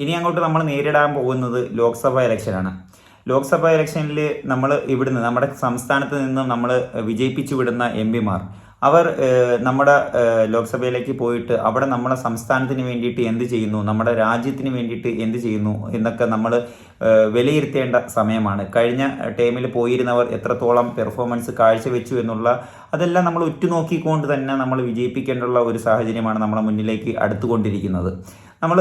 ഇനി അങ്ങോട്ട് നമ്മൾ നേരിടാൻ പോകുന്നത് ലോക്സഭാ ഇലക്ഷനാണ് ലോക്സഭാ ഇലക്ഷനിൽ നമ്മൾ ഇവിടുന്ന് നമ്മുടെ സംസ്ഥാനത്ത് നിന്നും നമ്മൾ വിജയിപ്പിച്ചു വിടുന്ന എം പിമാർ അവർ നമ്മുടെ ലോക്സഭയിലേക്ക് പോയിട്ട് അവിടെ നമ്മുടെ സംസ്ഥാനത്തിന് വേണ്ടിയിട്ട് എന്ത് ചെയ്യുന്നു നമ്മുടെ രാജ്യത്തിന് വേണ്ടിയിട്ട് എന്ത് ചെയ്യുന്നു എന്നൊക്കെ നമ്മൾ വിലയിരുത്തേണ്ട സമയമാണ്. കഴിഞ്ഞ ടൈമിൽ പോയിരുന്നവർ എത്രത്തോളം പെർഫോമൻസ് കാഴ്ചവെച്ചു എന്നുള്ള അതെല്ലാം നമ്മൾ ഉറ്റുനോക്കിക്കൊണ്ട് തന്നെ നമ്മൾ വിജയിപ്പിക്കേണ്ടുള്ള ഒരു സാഹചര്യമാണ് നമ്മളെ മുന്നിലേക്ക് അടുത്തുകൊണ്ടിരിക്കുന്നത്. നമ്മൾ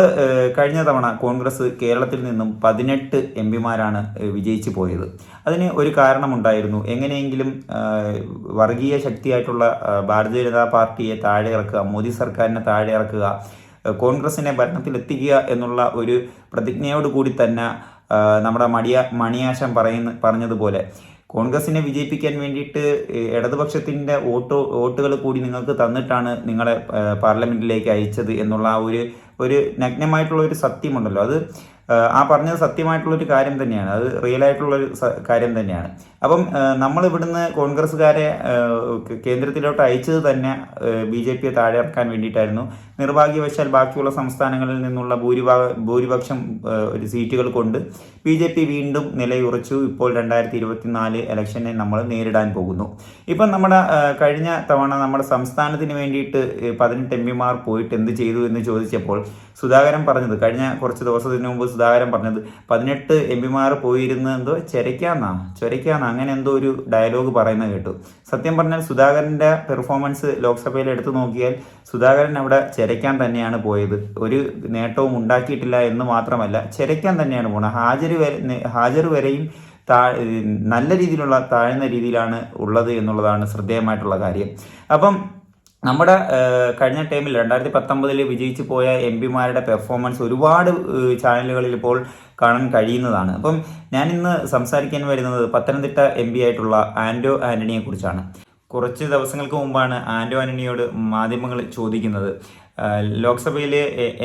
കഴിഞ്ഞ തവണ കോൺഗ്രസ് കേരളത്തിൽ നിന്നും പതിനെട്ട് എം പിമാരാണ് വിജയിച്ചു പോയത്. അതിന് ഒരു കാരണമുണ്ടായിരുന്നു. എങ്ങനെയെങ്കിലും വർഗീയ ശക്തിയായിട്ടുള്ള ഭാരതീയ ജനതാ പാർട്ടിയെ താഴെ ഇറക്കുക മോദി സർക്കാരിനെ താഴെ ഇറക്കുക കോൺഗ്രസിനെ ഭരണത്തിലെത്തിക്കുക എന്നുള്ള ഒരു പ്രതിജ്ഞയോട് കൂടി തന്നെ നമ്മുടെ മടിയ മണിയാശം പറയുന്ന പറഞ്ഞതുപോലെ കോൺഗ്രസിനെ വിജയിപ്പിക്കാൻ വേണ്ടിയിട്ട് ഇടതുപക്ഷത്തിന്റെ വോട്ട് വോട്ടുകൾ കൂടി നിങ്ങൾക്ക് തന്നിട്ടാണ് നിങ്ങളെ പാർലമെന്റിലേക്ക് അയച്ചത് എന്നുള്ള ആ ഒരു ഒരു നഗ്നമായിട്ടുള്ള ഒരു സത്യമുണ്ടല്ലോ. അത് ആ പറഞ്ഞത് സത്യമായിട്ടുള്ളൊരു കാര്യം തന്നെയാണ്. അത് റിയൽ ആയിട്ടുള്ളൊരു കാര്യം തന്നെയാണ്. അപ്പം നമ്മൾ ഇവിടുന്ന് കോൺഗ്രസ്സുകാരെ കേന്ദ്രത്തിലോട്ട് അയച്ചത് തന്നെ ബി ജെ പിയെ താഴെ ഇറക്കാൻ വേണ്ടിയിട്ടായിരുന്നു. നിർഭാഗ്യവശാൽ ബാക്കിയുള്ള സംസ്ഥാനങ്ങളിൽ നിന്നുള്ള ഭൂരിഭാഗ ഭൂരിപക്ഷം ഒരു സീറ്റുകൾ കൊണ്ട് ബി ജെ പി വീണ്ടും നിലയുറച്ചു. ഇപ്പോൾ രണ്ടായിരത്തി ഇരുപത്തിനാല് ഇലക്ഷനെ നമ്മൾ നേരിടാൻ പോകുന്നു. ഇപ്പം നമ്മുടെ കഴിഞ്ഞ തവണ നമ്മുടെ സംസ്ഥാനത്തിന് വേണ്ടിയിട്ട് പതിനെട്ട് എം പിമാർ പോയിട്ട് എന്ത് ചെയ്തു എന്ന് ചോദിച്ചപ്പോൾ സുധാകരൻ പറഞ്ഞത് കഴിഞ്ഞ കുറച്ച് ദിവസത്തിന് മുമ്പ് സുധാകരൻ പറഞ്ഞത് പതിനെട്ട് എം പിമാർ പോയിരുന്നത് എന്തോ ചൊരയ്ക്കാന്നാ ചൊരയ്ക്കാന്നാ. അങ്ങനെ എന്തോ ഒരു ഡയലോഗ് പറയുന്നത് കേട്ടു. സത്യം പറഞ്ഞാൽ സുധാകരന്റെ പെർഫോമൻസ് ലോക്സഭയിൽ എടുത്തു നോക്കിയാൽ സുധാകരൻ അവിടെ ചെരയ്ക്കാൻ തന്നെയാണ് പോയത്. ഒരു നേട്ടവും ഉണ്ടാക്കിയിട്ടില്ല എന്ന് മാത്രമല്ല ചെരയ്ക്കാൻ തന്നെയാണ് പോണത്. ഹാജർ വരെ ഹാജർ വരെയും താ നല്ല രീതിയിലുള്ള താഴ്ന്ന രീതിയിലാണ് ഉള്ളത് എന്നുള്ളതാണ് ശ്രദ്ധേയമായിട്ടുള്ള കാര്യം. അപ്പം നമ്മുടെ കഴിഞ്ഞ ടൈമിൽ രണ്ടായിരത്തി പത്തൊമ്പതിൽ വിജയിച്ചു പോയ എം പിമാരുടെ പെർഫോമൻസ് ഒരുപാട് ചാനലുകളിൽ ഇപ്പോൾ കാണാൻ കഴിയുന്നതാണ്. അപ്പം ഞാൻ ഇന്ന് സംസാരിക്കാൻ വരുന്നത് പത്തനംതിട്ട എം പി ആയിട്ടുള്ള ആൻഡോ ആന്റണിയെ കുറിച്ചാണ് കുറച്ച് ദിവസങ്ങൾക്ക് മുമ്പാണ് ആൻഡോ ആന്റണിയോട് മാധ്യമങ്ങൾ ചോദിക്കുന്നത്. ലോക്സഭയിൽ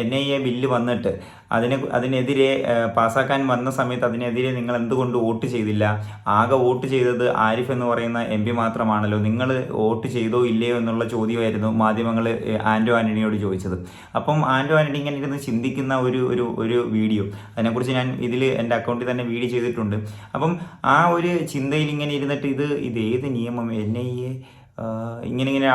എൻ ഐ എ ബില്ല് വന്നിട്ട് അതിനെ അതിനെതിരെ പാസ്സാക്കാൻ വന്ന സമയത്ത് അതിനെതിരെ നിങ്ങൾ എന്തുകൊണ്ട് വോട്ട് ചെയ്തില്ല? ആകെ വോട്ട് ചെയ്തത് ആരിഫ് എന്ന് പറയുന്ന എം പി മാത്രമാണല്ലോ. നിങ്ങൾ വോട്ട് ചെയ്തോ ഇല്ലയോ എന്നുള്ള ചോദ്യമായിരുന്നു മാധ്യമങ്ങൾ ആൻഡോ ആന്റണിയോട് ചോദിച്ചത്. അപ്പം ആൻഡോ ആന്റണി ഇങ്ങനെ ഇരുന്ന് ചിന്തിക്കുന്ന ഒരു ഒരു ഒരു വീഡിയോ. അതിനെക്കുറിച്ച് ഞാൻ ഇതിൽ എന്റെ അക്കൗണ്ടിൽ തന്നെ വീഡിയോ ചെയ്തിട്ടുണ്ട്. അപ്പം ആ ഒരു ചിന്തയിൽ ഇങ്ങനെ ഇരുന്നിട്ട് ഇത് ഇത് ഏത് നിയമം? എൻ ഐ എ ഇങ്ങനെ ഇങ്ങനെ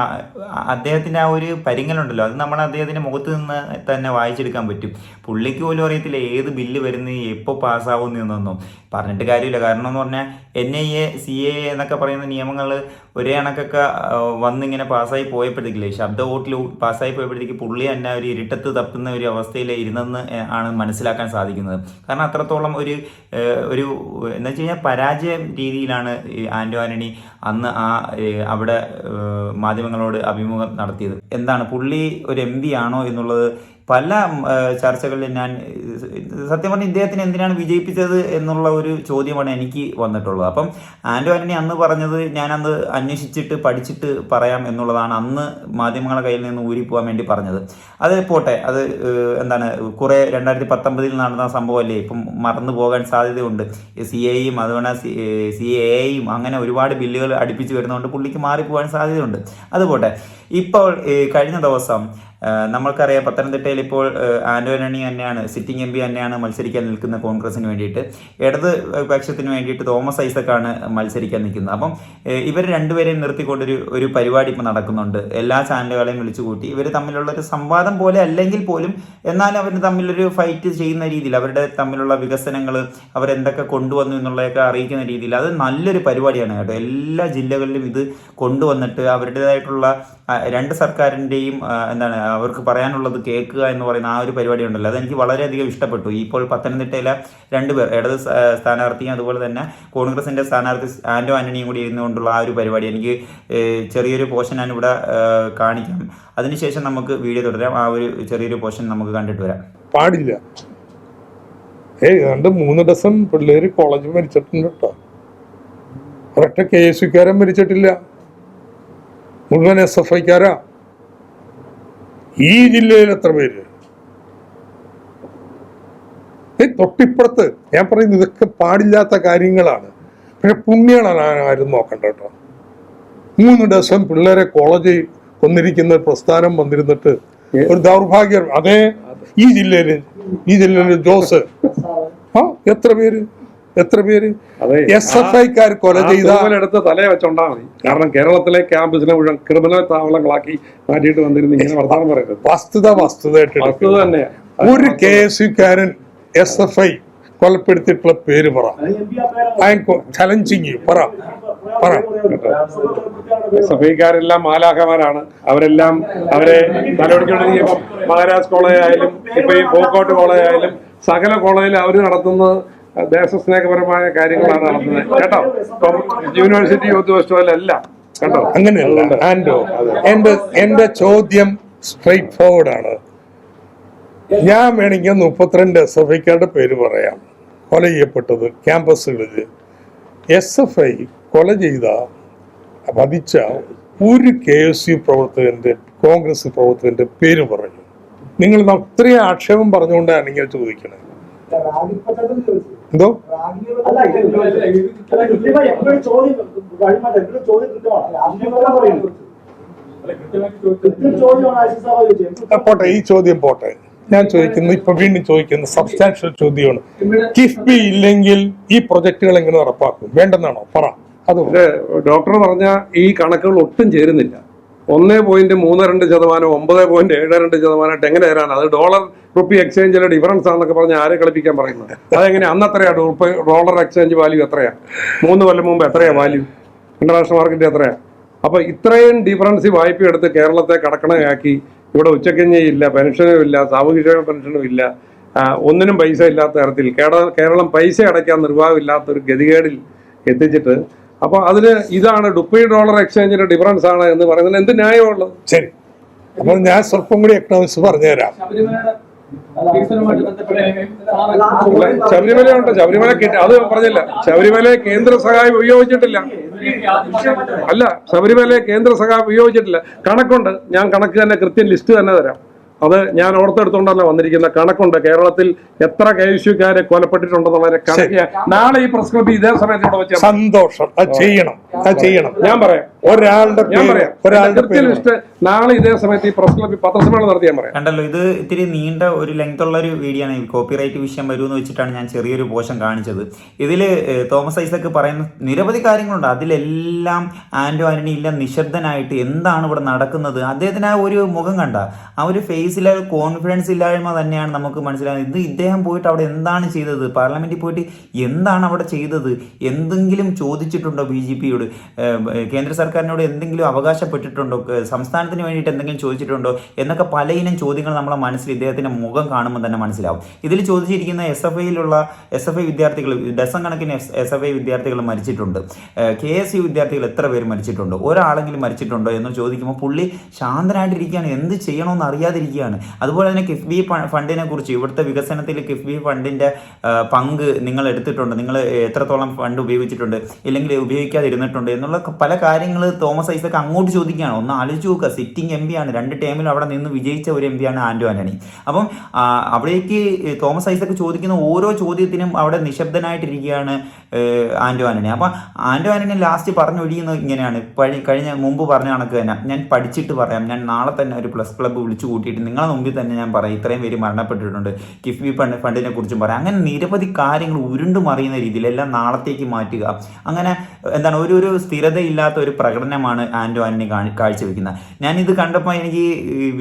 അദ്ദേഹത്തിന്റെ ആ ഒരു പരിങ്ങലുണ്ടല്ലോ. അത് നമ്മൾ അദ്ദേഹത്തിന്റെ മുഖത്ത് നിന്ന് തന്നെ വായിച്ചെടുക്കാൻ പറ്റും. പുള്ളിക്ക് പോലും അറിയത്തില്ല ഏത് ബില്ല് വരുന്നു എപ്പോൾ പാസ്സാവും എന്നൊന്നും. പറഞ്ഞിട്ട് കാര്യമില്ല. കാരണം എന്ന് പറഞ്ഞാൽ N I A C A എന്നൊക്കെ പറയുന്ന നിയമങ്ങൾ ഒരേ കണക്കൊക്കെ വന്നിങ്ങനെ പാസ്സായി പോയപ്പോഴത്തേക്കില്ലേ ശബ്ദ വോട്ടിൽ പാസ്സായി പോയപ്പോഴത്തേക്ക് പുള്ളി തന്നെ ഒരു ഇരുട്ടത്ത് തപ്പുന്ന ഒരു അവസ്ഥയിൽ ഇരുന്നെന്ന് ആണ് മനസ്സിലാക്കാൻ സാധിക്കുന്നത്. കാരണം അത്രത്തോളം ഒരു ഒരു എന്ന് വെച്ച് കഴിഞ്ഞാൽ പരാജയ രീതിയിലാണ് ആൻഡോ ആന്റോ ആന്റണി അന്ന് ആ അവിടെ മാധ്യമങ്ങളോട് അഭിമുഖം നടത്തിയത്. എന്താണ് പുള്ളി ഒരു എം ആണോ എന്നുള്ളത് പല ചർച്ചകളിൽ ഞാൻ സത്യം പറഞ്ഞാൽ ഇദ്ദേഹത്തിന് എന്തിനാണ് വിജയിപ്പിച്ചത് എന്നുള്ള ഒരു ചോദ്യമാണ് എനിക്ക് വന്നിട്ടുള്ളത്. അപ്പം ആൻഡോ ആന്റണി അന്ന് പറഞ്ഞത് ഞാൻ അന്ന് അന്വേഷിച്ചിട്ട് പഠിച്ചിട്ട് പറയാം എന്നുള്ളതാണ് അന്ന് മാധ്യമങ്ങളുടെ കയ്യിൽ നിന്ന് ഊരിപ്പോകാൻ വേണ്ടി പറഞ്ഞത്. അത് പോട്ടെ അത് എന്താണ് കുറേ രണ്ടായിരത്തി പത്തൊമ്പതിൽ നടന്ന സംഭവമല്ലേ? ഇപ്പം മറന്നു പോകാൻ സാധ്യതയുണ്ട്. സി എയും അതുപോലെ സി എയും അങ്ങനെ ഒരുപാട് ബില്ലുകൾ അടുപ്പിച്ച് വരുന്നതുകൊണ്ട് പുള്ളിക്ക് മാറിപ്പോകാൻ സാധ്യതയുണ്ട്. അതുപോട്ടെ ഇപ്പോൾ കഴിഞ്ഞ ദിവസം നമ്മൾക്കറിയാം പത്തനംതിട്ടയിൽ ഇപ്പോൾ ആന്റോനണി തന്നെയാണ് സിറ്റിംഗ് എം പി തന്നെയാണ് മത്സരിക്കാൻ നിൽക്കുന്ന കോൺഗ്രസിന് വേണ്ടിയിട്ട്. ഇടത് പക്ഷത്തിന് വേണ്ടിയിട്ട് തോമസ് ഐസക്കാണ് മത്സരിക്കാൻ നിൽക്കുന്നത്. അപ്പം ഇവർ രണ്ടുപേരെയും നിർത്തിക്കൊണ്ടൊരു ഒരു പരിപാടി ഇപ്പോൾ നടക്കുന്നുണ്ട്. എല്ലാ ചാനലുകളെയും വിളിച്ചു കൂട്ടി. ഇവർ തമ്മിലുള്ള ഒരു സംവാദം പോലെ അല്ലെങ്കിൽ പോലും എന്നാലും അവർ തമ്മിലൊരു ഫൈറ്റ് ചെയ്യുന്ന രീതിയിൽ അവരുടെ തമ്മിലുള്ള വികസനങ്ങൾ അവരെന്തൊക്കെ കൊണ്ടുവന്നു എന്നുള്ളതൊക്കെ അറിയിക്കുന്ന രീതിയിൽ അത് നല്ലൊരു പരിപാടിയാണ് കേട്ടോ. എല്ലാ ജില്ലകളിലും ഇത് കൊണ്ടുവന്നിട്ട് അവരുടേതായിട്ടുള്ള രണ്ട് സർക്കാരിന്റെയും എന്താണ് അവർക്ക് പറയാനുള്ളത് കേൾക്കുക എന്ന് പറയുന്ന ആ ഒരു പരിപാടി ഉണ്ടല്ലോ അതെനിക്ക് വളരെയധികം ഇഷ്ടപ്പെട്ടു. ഇപ്പോൾ പത്തനംതിട്ടയിലെ രണ്ടുപേർ ഇടത് സ്ഥാനാർത്ഥിയും അതുപോലെ തന്നെ കോൺഗ്രസിന്റെ സ്ഥാനാർത്ഥി ആൻഡോ ആന്റണിയും കൂടി ഇരുന്നുകൊണ്ടുള്ള ആ ഒരു പരിപാടി എനിക്ക് ചെറിയൊരു പോർഷൻ ഇവിടെ കാണിക്കാം. അതിനുശേഷം നമുക്ക് വീഡിയോ തുടരാം. ആ ഒരു ചെറിയൊരു പോർഷൻ നമുക്ക് കണ്ടിട്ട് വരാം. പാടില്ല. ഏയ് രണ്ട് മൂന്ന് ഡസൻ പിള്ളേര് കോളേജ് മരിച്ചിട്ടുണ്ട് കേട്ടോ. ഒരൊറ്റ കെ എസ് സിക്കാരൻ മരിച്ചിട്ടില്ല. മുഴുവൻ എസ് എഫ് ഐക്കാരാ. ഈ ജില്ലയിൽ എത്ര പേര്? തൊട്ടിപ്പുറത്ത് ഞാൻ പറയുന്നത് ഇതൊക്കെ പാടില്ലാത്ത കാര്യങ്ങളാണ്. പക്ഷെ പുണ്യങ്ങളാണ് ആരും നോക്കണ്ട കേട്ടോ. മൂന്ന് ഡസൻ പിള്ളേരെ കോളേജിൽ കൊന്നിരിക്കുന്ന പ്രസ്ഥാനം വന്നിരുന്നിട്ട് ഒരു ദൗർഭാഗ്യം. അതേ ഈ ജില്ലയിൽ ഈ ജില്ലയിൽ ജോസ്. ആ എത്ര പേര്? എത്ര പേര്? എസ് എഫ് ഐക്കാർ കൊല ചെയ്ത എടുത്ത് തലയെ വെച്ചോണ്ടാ മതി. കാരണം കേരളത്തിലെ ക്യാമ്പസിനെ മുഴുവൻ ക്രിമിനൽ താവളങ്ങളാക്കി മാറ്റിയിട്ട് വന്നിരുന്നു ഇങ്ങനെ വർത്തമാനം പറയുന്നത് വസ്തുത വസ്തുതയായിട്ട് വസ്തുത തന്നെ. ഒരു കെ എസ് യുക്കാരൻ എസ് എഫ് ഐ കൊലപ്പെടുത്തിയിട്ടുള്ള പേര് പറ. ഐ ചലഞ്ചിങ് പറ. മാലാഖമാരാണ്. അവരെല്ലാം അവരെ തലപിടിക്കൊണ്ടിരിക്കുമ്പോൾ മഹാരാജ് കോളേജ് ആയാലും ഇപ്പൊ ഈ പോക്കോട്ട് കോളേജ് ആയാലും സകല കോളേജിൽ അവർ നടത്തുന്നത് ദേശസ്നേഹപരമായ കാര്യങ്ങളാണ് നടത്തുന്നത് കേട്ടോ? യൂണിവേഴ്സിറ്റി യൂത്ത് ഫെസ്റ്റിവൽ അല്ല. കേട്ടോ? അങ്ങനെയല്ല. ആൻഡോ എന്റെ എന്റെ ചോദ്യം സ്ട്രൈറ്റ് ഫോർവേഡ് ആണ്. ഞാൻ വേണമെങ്കിൽ മുപ്പത്തിരണ്ട് എസ് എഫ് ഐക്കാരുടെ പേര് പറയാം. കൊല ചെയ്യപ്പെട്ടത് ക്യാമ്പസുകളിൽ. എസ് എഫ് ഐ കൊല ചെയ്ത വധിച്ച ഒരു കെ എസ് യു പ്രവർത്തകന്റെ കോൺഗ്രസ് പ്രവർത്തകന്റെ പേര് പറഞ്ഞു. നിങ്ങൾ അത്രയും ആക്ഷേപം പറഞ്ഞുകൊണ്ടാണ് ഇങ്ങനെ ചോദിക്കണത് എന്തോ പോട്ടെ ഈ ചോദ്യം പോട്ടെ ഞാൻ ചോദിക്കുന്നു ഇപ്പൊ വീണ്ടും ചോദിക്കുന്നു സബ്സ്റ്റാൻഷ്യൽ ചോദ്യമാണ് കിഫ്ബി ഇല്ലെങ്കിൽ ഈ പ്രൊജക്ടുകൾ എങ്ങനെ ഉറപ്പാക്കും വേണ്ടെന്നാണോ പറ അത് ഡോക്ടർ പറഞ്ഞ ഈ കണക്കുകൾ ഒട്ടും ചേരുന്നില്ല ഒന്നേ പോയിന്റ് മൂന്ന് രണ്ട് ശതമാനം ഒമ്പത് പോയിന്റ് ഏഴ് രണ്ട് ശതമാനമായിട്ട് എങ്ങനെ തരാൻ അത് ഡോളർ റുപ്പി എക്സ്ചേഞ്ചിലെ ഡിഫറൻസ് ആണെന്നൊക്കെ പറഞ്ഞ് ആരെ കളിപ്പിക്കാൻ പറയുന്നത്? അതെങ്ങനെ അന്ന് എത്രയാണ് റുപ്പി ഡോളർ എക്സ്ചേഞ്ച് വാല്യൂ എത്രയാണ് മൂന്ന് കൊല്ലം മുമ്പ് എത്രയാണ് വാല്യൂ ഇന്റർനാഷണൽ മാർക്കറ്റ് എത്രയാണ് അപ്പോൾ ഇത്രയും ഡിഫറൻസ് വായ്പ എടുത്ത് കേരളത്തെ കടക്കണയാക്കി. ഇവിടെ ഉച്ചക്കഞ്ഞയില്ല പെൻഷനും ഇല്ല സാമൂഹിക പെൻഷനും ഇല്ല. ഒന്നിനും പൈസ ഇല്ലാത്ത തരത്തിൽ കേരളം പൈസ അടയ്ക്കാൻ നിർവാഹമില്ലാത്ത ഒരു ഗതികേടിൽ എത്തിച്ചിട്ട് അപ്പൊ അതിന് ഇതാണ് ഡുപ്പി ഡോളർ എക്സ്ചേഞ്ചിന്റെ ഡിഫറൻസ് ആണ് എന്ന് പറയുന്നത്. എന്ത് ന്യായമുള്ളത് ശരി. അപ്പൊ ഞാൻ സ്വല്പം കൂടി എക്കണോമിക്സ് പറഞ്ഞുതരാം. തരാം ശബരിമല ഉണ്ട് ശബരിമല കിട്ടി അത് പറഞ്ഞില്ല. ശബരിമല കേന്ദ്ര സഹായം ഉപയോഗിച്ചിട്ടില്ല. അല്ല ശബരിമല കേന്ദ്ര സഹായം ഉപയോഗിച്ചിട്ടില്ല. കണക്കുണ്ട്. ഞാൻ കണക്ക് തന്നെ കൃത്യം ലിസ്റ്റ് തന്നെ തരാം. അത് ഞാൻ ഓർത്തെടുത്തോണ്ടല്ല വന്നിരിക്കുന്ന കണക്കുണ്ട്. കേരളത്തിൽ എത്ര കൈശ്വക്കാരെ കൊലപ്പെട്ടിട്ടുണ്ടെന്നുള്ളതിന്റെ കണക്ക് നാളെ ഈ പ്രസ് ക്ലബ് ഇതേ സമയത്ത് സന്തോഷം. ചെയ്യണം. ചെയ്യണം. ഞാൻ പറയാം. ഒരാളുടെ ഞാൻ പേര് പറയാം. ഒരാളുടെ കൃത്യ പേര്. ലിസ്റ്റ് നാളെ ഇതേ സമയത്ത് ഈ പ്രസ് ക്ലബിൽ പത്രസമ്മേളനം നടത്തി ഞാൻ പറയാം കണ്ടല്ലോ ഇത് ഇത്തിരി നീണ്ട ഒരു ലെങ്ത് ഉള്ള ഒരു വീഡിയോ ആണ്. കോപ്പിറൈറ്റ് വിഷയം വരുമെന്ന് വെച്ചിട്ടാണ് ഞാൻ ചെറിയൊരു പോഷൻ കാണിച്ചത്. ഇതിൽ തോമസ് ഐസക്ക് പറയുന്ന നിരവധി കാര്യങ്ങളുണ്ട്. അതിലെല്ലാം ആന്റോ ആന്റണി ഇല്ല നിശബ്ദനായിട്ട് എന്താണ് ഇവിടെ നടക്കുന്നത്? അദ്ദേഹത്തിന് ആ ഒരു മുഖം കണ്ട ആ ഒരു ഫേസിലെ കോൺഫിഡൻസ് ഇല്ലായ്മ തന്നെയാണ് നമുക്ക് മനസ്സിലാകുന്നത് ഇത് ഇദ്ദേഹം പോയിട്ട് അവിടെ എന്താണ് ചെയ്തത്? പാർലമെന്റിൽ പോയിട്ട് എന്താണ് അവിടെ ചെയ്തത്? എന്തെങ്കിലും ചോദിച്ചിട്ടുണ്ടോ ബി ജെ പിയോട്? കേന്ദ്ര സർക്കാരിനോട് എന്തെങ്കിലും അവകാശപ്പെട്ടിട്ടുണ്ടോ? സംസ്ഥാനത്തിന് വേണ്ടിയിട്ട് എന്തെങ്കിലും ചോദിച്ചിട്ടുണ്ടോ? എന്നൊക്കെ പലയിനം ചോദ്യങ്ങൾ നമ്മളെ മനസ്സിൽ ഇദ്ദേഹത്തിന്റെ മുഖം കാണുമ്പോൾ തന്നെ മനസ്സിലാവും. ഇതിൽ ചോദിച്ചിരിക്കുന്ന എസ് എഫ് ഐയിലുള്ള എസ് എഫ് ഐ വിദ്യാർത്ഥികൾ ഡസൺ കണക്കിന് എസ് എഫ് ഐ വിദ്യാർത്ഥികൾ മരിച്ചിട്ടുണ്ട്. കെ എസ് യു വിദ്യാർത്ഥികൾ എത്ര പേര് മരിച്ചിട്ടുണ്ട്? ഒരാളെങ്കിലും മരിച്ചിട്ടുണ്ടോ എന്ന് ചോദിക്കുമ്പോൾ പുള്ളി ശാന്തനായിട്ടിരിക്കുകയാണ് എന്ത് ചെയ്യണമെന്ന് അറിയാതിരിക്കുകയാണ്. അതുപോലെ തന്നെ കിഫ്ബി ഫണ്ടിനെ കുറിച്ച് ഇവിടുത്തെ വികസനത്തിൽ കിഫ്ബി ഫണ്ടിന്റെ പങ്ക് നിങ്ങൾ എടുത്തിട്ടുണ്ട്. നിങ്ങൾ എത്രത്തോളം ഫണ്ട് ഉപയോഗിച്ചിട്ടുണ്ട്? ഇല്ലെങ്കിൽ ഉപയോഗിക്കാതിരുന്നിട്ടുണ്ട്? എന്നുള്ള പല കാര്യങ്ങൾ തോമസ് ഐസക്ക് അങ്ങോട്ട് ചോദിക്കുകയാണ്. ഒന്ന് ആലോചിച്ച് നോക്കുക സിറ്റിംഗ് എം ആണ്. രണ്ട് ടേമിൽ അവിടെ നിന്ന് വിജയിച്ച ഒരു എം ആണ് ആൻഡോ ആന്റണി. അപ്പം അവിടേക്ക് തോമസ് ഐസക്ക് ചോദിക്കുന്ന ഓരോ ചോദ്യത്തിനും അവിടെ നിശബ്ദനായിട്ടിരിക്കുകയാണ് ആൻഡോ ആന്റണി അപ്പം ആൻഡോ ആന്റണി ലാസ്റ്റ് പറഞ്ഞൊഴിയുന്നത് ഇങ്ങനെയാണ്. കഴിഞ്ഞ മുമ്പ് പറഞ്ഞ കണക്ക് തന്നെ. ഞാൻ പഠിച്ചിട്ട് പറയാം. ഞാൻ നാളെ തന്നെ ഒരു പ്ലസ് ക്ലബ്ബ് വിളിച്ചു കൂട്ടിയിട്ട് നിങ്ങളെ മുമ്പിൽ തന്നെ ഞാൻ പറയും. ഇത്രയും പേര് മരണപ്പെട്ടിട്ടുണ്ട്. കിഫ്ബി ഫണ്ട് ഫണ്ടിനെ കുറിച്ചും പറയാം. അങ്ങനെ നിരവധി കാര്യങ്ങൾ ഉരുണ്ടു മറിയുന്ന രീതിയിൽ എല്ലാം നാളത്തേക്ക് മാറ്റുക. അങ്ങനെ എന്താണ് ഒരു ഒരു സ്ഥിരതയില്ലാത്ത ഒരു പ്രകടനമാണ് ആൻഡോ ആന്റണി കാഴ്ചവെക്കുന്നത്. ഞാനിത് കണ്ടപ്പോൾ എനിക്ക്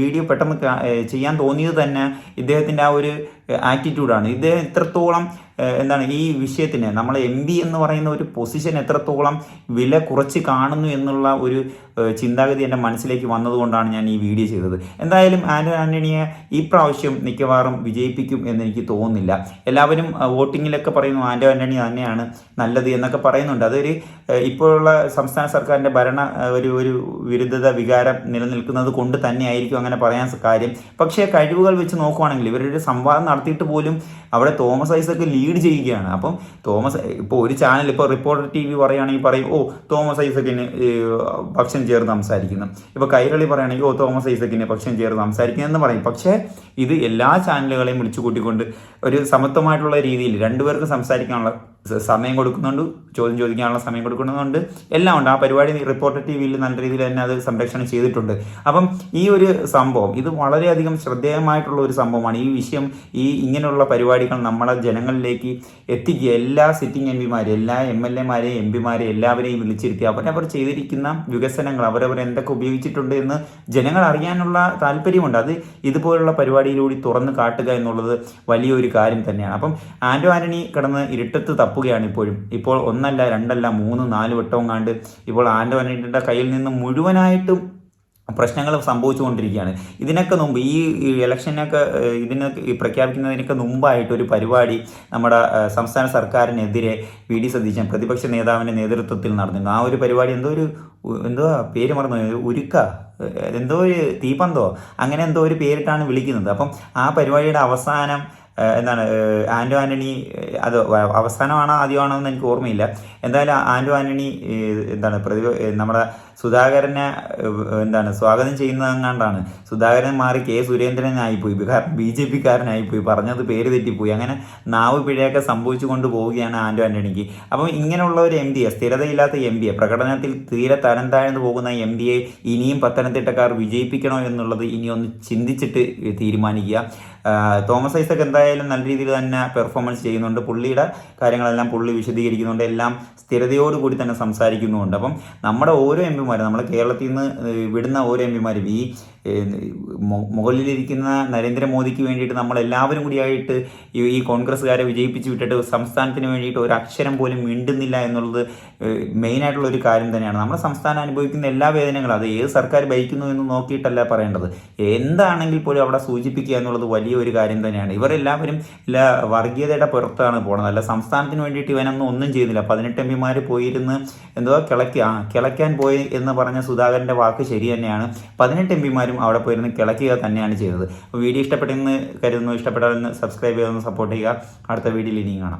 വീഡിയോ പെട്ടെന്ന് ചെയ്യാൻ തോന്നിയത് തന്നെ ഇദ്ദേഹത്തിന്റെ ആ ഒരു ആറ്റിറ്റ്യൂഡാണ് ഇദ്ദേഹം എത്രത്തോളം എന്താണ് ഈ വിഷയത്തിന് നമ്മൾ എം പി എന്ന് പറയുന്ന ഒരു പൊസിഷൻ എത്രത്തോളം വില കുറച്ച് കാണുന്നു എന്നുള്ള ഒരു ചിന്താഗതി എന്റെ മനസ്സിലേക്ക് വന്നതുകൊണ്ടാണ് ഞാൻ ഈ വീഡിയോ ചെയ്തത്. എന്തായാലും ആന്റോ ആന്റണിയെ ഈ പ്രാവശ്യം മിക്കവാറും വിജയിപ്പിക്കും എന്ന് എനിക്ക് തോന്നുന്നില്ല. എല്ലാവരും വോട്ടിങ്ങിലൊക്കെ പറയുന്നു ആന്റോ ആന്റണി തന്നെയാണ് നല്ലത് എന്നൊക്കെ പറയുന്നുണ്ട്. അതൊരു ഇപ്പോഴുള്ള സംസ്ഥാന സർക്കാരിന്റെ ഭരണ ഒരു ഒരു വിരുദ്ധത വികാരം നിലനിൽക്കുന്നത് കൊണ്ട് തന്നെയായിരിക്കും അങ്ങനെ പറയാൻ കാര്യം. പക്ഷേ കഴിവുകൾ വെച്ച് നോക്കുവാണെങ്കിൽ ഇവരുടെ സംവാദം നടത്തിയിട്ട് പോലും അവിടെ തോമസ് ഐസക്ക് ലീഡ് ചെയ്യുകയാണ്. അപ്പം തോമസ് ഇപ്പോൾ ഒരു ചാനൽ ഇപ്പോൾ റിപ്പോർട്ടർ ടി വി പറയുകയാണെങ്കിൽ പറയും ഓ തോമസ് ഐസക്കിന് പക്ഷം ചേർന്ന് സംസാരിക്കുന്നു. ഇപ്പോൾ കൈരളി പറയുകയാണെങ്കിൽ ഓ തോമസ് ഐസക്കിന് പക്ഷം ചേർന്ന് സംസാരിക്കുന്നു എന്ന് പറയും. പക്ഷേ ഇത് എല്ലാ ചാനലുകളെയും വിളിച്ചു കൂട്ടിക്കൊണ്ട് ഒരു സമത്വമായിട്ടുള്ള രീതിയിൽ രണ്ടുപേർക്കും സംസാരിക്കാനുള്ള സമയം കൊടുക്കുന്നുണ്ട് ചോദ്യം ചോദിക്കാനുള്ള സമയം കൊടുക്കുന്നുണ്ട്. എല്ലാം ഉണ്ട്. ആ പരിപാടി റിപ്പോർട്ടർ ടി വിയിൽ നല്ല രീതിയിൽ തന്നെ അത് സംരക്ഷണം ചെയ്തിട്ടുണ്ട്. അപ്പം ഈ ഒരു സംഭവം ഇത് വളരെയധികം ശ്രദ്ധേയമായിട്ടുള്ള ഒരു സംഭവമാണ്. ഈ വിഷയം ഈ ഇങ്ങനെയുള്ള പരിപാടികൾ നമ്മളെ ജനങ്ങളിലേക്ക് എത്തിക്കുക. എല്ലാ സിറ്റിംഗ് എം പിമാരെയും എല്ലാ എം എൽ എമാരെയും എം പിമാരെയും എല്ലാവരെയും വിളിച്ചിരുത്തി അവരവർ ചെയ്തിരിക്കുന്ന വികസനങ്ങൾ അവരവർ എന്തൊക്കെ ഉപയോഗിച്ചിട്ടുണ്ട് എന്ന് ജനങ്ങൾ അറിയാനുള്ള താല്പര്യമുണ്ട്. അത് ഇതുപോലുള്ള പരിപാടിയിലൂടെ തുറന്നു കാട്ടുക എന്നുള്ളത് വലിയൊരു കാര്യം തന്നെയാണ്. അപ്പം ആൻഡോ ആന്റണി കിടന്ന് ഇരുട്ടത്ത് തപ്പുകയാണ് ഇപ്പോഴും. ഇപ്പോൾ ഒന്നല്ല രണ്ടല്ല മൂന്ന് നാല് വട്ടവും കണ്ട് ഇപ്പോൾ ആൻഡോ കയ്യിൽ നിന്ന് മുഴുവനായിട്ടും പ്രശ്നങ്ങൾ സംഭവിച്ചുകൊണ്ടിരിക്കുകയാണ്. ഇതിനൊക്കെ മുമ്പ് ഈ ഇലക്ഷനൊക്കെ ഇതിന് പ്രഖ്യാപിക്കുന്നതിനൊക്കെ മുമ്പായിട്ട് ഒരു പരിപാടി നമ്മുടെ സംസ്ഥാന സർക്കാരിനെതിരെ വി ഡി സതീശൻ പ്രതിപക്ഷ നേതാവിന്റെ നേതൃത്വത്തിൽ നടന്നിരുന്നു. ആ ഒരു പരിപാടി എന്തോ ഒരു എന്തോ പേര് മറന്നു. ഉരുക്ക എന്തോ ഒരു തീപ്പന്തോ അങ്ങനെ എന്തോ ഒരു പേരിട്ടാണ് വിളിക്കുന്നത്. അപ്പം ആ പരിപാടിയുടെ അവസാനം എന്താണ് ആൻഡു ആന്റണി അത് അവസാനമാണോ ആദ്യമാണോ എന്ന് എനിക്ക് ഓർമ്മയില്ല. എന്തായാലും ആൻഡോ ആന്റണി എന്താണ് പ്രതി നമ്മുടെ സുധാകരനെ എന്താണ് സ്വാഗതം ചെയ്യുന്നതെങ്ങാണ്ടാണ് സുധാകരൻ മാറി കെ സുരേന്ദ്രനായിപ്പോയി ബി ജെ പിക്കാരനായിപ്പോയി പറഞ്ഞത് പേര് തെറ്റിപ്പോയി അങ്ങനെ നാവ് പിഴയൊക്കെ സംഭവിച്ചു കൊണ്ട് പോവുകയാണ് ആൻഡോ ആന്റണിക്ക് അപ്പം ഇങ്ങനെയുള്ള ഒരു എം പിയെ സ്ഥിരതയില്ലാത്ത എം പിയെ പ്രകടനത്തിൽ തീരെ തരം താഴ്ന്നു പോകുന്ന എം പിയെ ഇനിയും പത്തനംതിട്ടക്കാർ വിജയിപ്പിക്കണോ എന്നുള്ളത് ഇനി ഒന്ന് ചിന്തിച്ചിട്ട് തീരുമാനിക്കുക. തോമസ് ഐസക് എന്തായാലും നല്ല രീതിയിൽ തന്നെ പെർഫോമൻസ് ചെയ്യുന്നുണ്ട്. പുള്ളിയുടെ കാര്യങ്ങളെല്ലാം പുള്ളി വിശദീകരിക്കുന്നുണ്ട്. എല്ലാം സ്ഥിരതയോടുകൂടി തന്നെ സംസാരിക്കുന്നുണ്ട് അപ്പം നമ്മുടെ ഓരോ എം പിമാരും നമ്മുടെ കേരളത്തിൽ നിന്ന് വിടുന്ന ഓരോ എം പിമാരും. ഈ മുകളിലിരിക്കുന്ന നരേന്ദ്രമോദിക്ക് വേണ്ടിയിട്ട് നമ്മൾ എല്ലാവരും കൂടിയായിട്ട് ഈ കോൺഗ്രസ്സുകാരെ വിജയിപ്പിച്ച് വിട്ടിട്ട് സംസ്ഥാനത്തിന് വേണ്ടിയിട്ട് ഒരു അക്ഷരം പോലും മിണ്ടുന്നില്ല എന്നുള്ളത് മെയിനായിട്ടുള്ള ഒരു കാര്യം തന്നെയാണ്. നമ്മുടെ സംസ്ഥാനം അനുഭവിക്കുന്ന എല്ലാ വേദനകളും അത് ഏത് സർക്കാർ ഭരിക്കുന്നു എന്ന് നോക്കിയിട്ടല്ല പറയേണ്ടത്. എന്താണെങ്കിൽ പോലും അവിടെ സൂചിപ്പിക്കുക എന്നുള്ളത് വലിയൊരു കാര്യം തന്നെയാണ്. ഇവരെല്ലാവരും ഇല്ല വർഗീയതയുടെ പുറത്താണ് പോകുന്നത് അല്ല സംസ്ഥാനത്തിന് വേണ്ടിയിട്ട് ഇവനൊന്നും ഒന്നും ചെയ്യുന്നില്ല. പതിനെട്ട് എം പിമാർ പോയിരുന്ന് എന്തോ കിളയ്ക്കുക കിളയ്ക്കാൻ പോയി എന്ന് പറഞ്ഞ സുധാകരന്റെ വാക്ക് ശരി തന്നെയാണ്. പതിനെട്ട് എം പിമാരും അവിടെ പോയിരുന്ന് കിളയ്ക്കുക തന്നെയാണ് ചെയ്തത് അപ്പോൾ വീഡിയോ ഇഷ്ടപ്പെട്ടെന്ന് കരുതുന്നു ഇഷ്ടപ്പെട്ടാൽ ഒന്ന് സബ്സ്ക്രൈബ് ചെയ്തൊന്ന് സപ്പോർട്ട് ചെയ്യുക. അടുത്ത വീഡിയോയിൽ ഇനിയും കാണാം.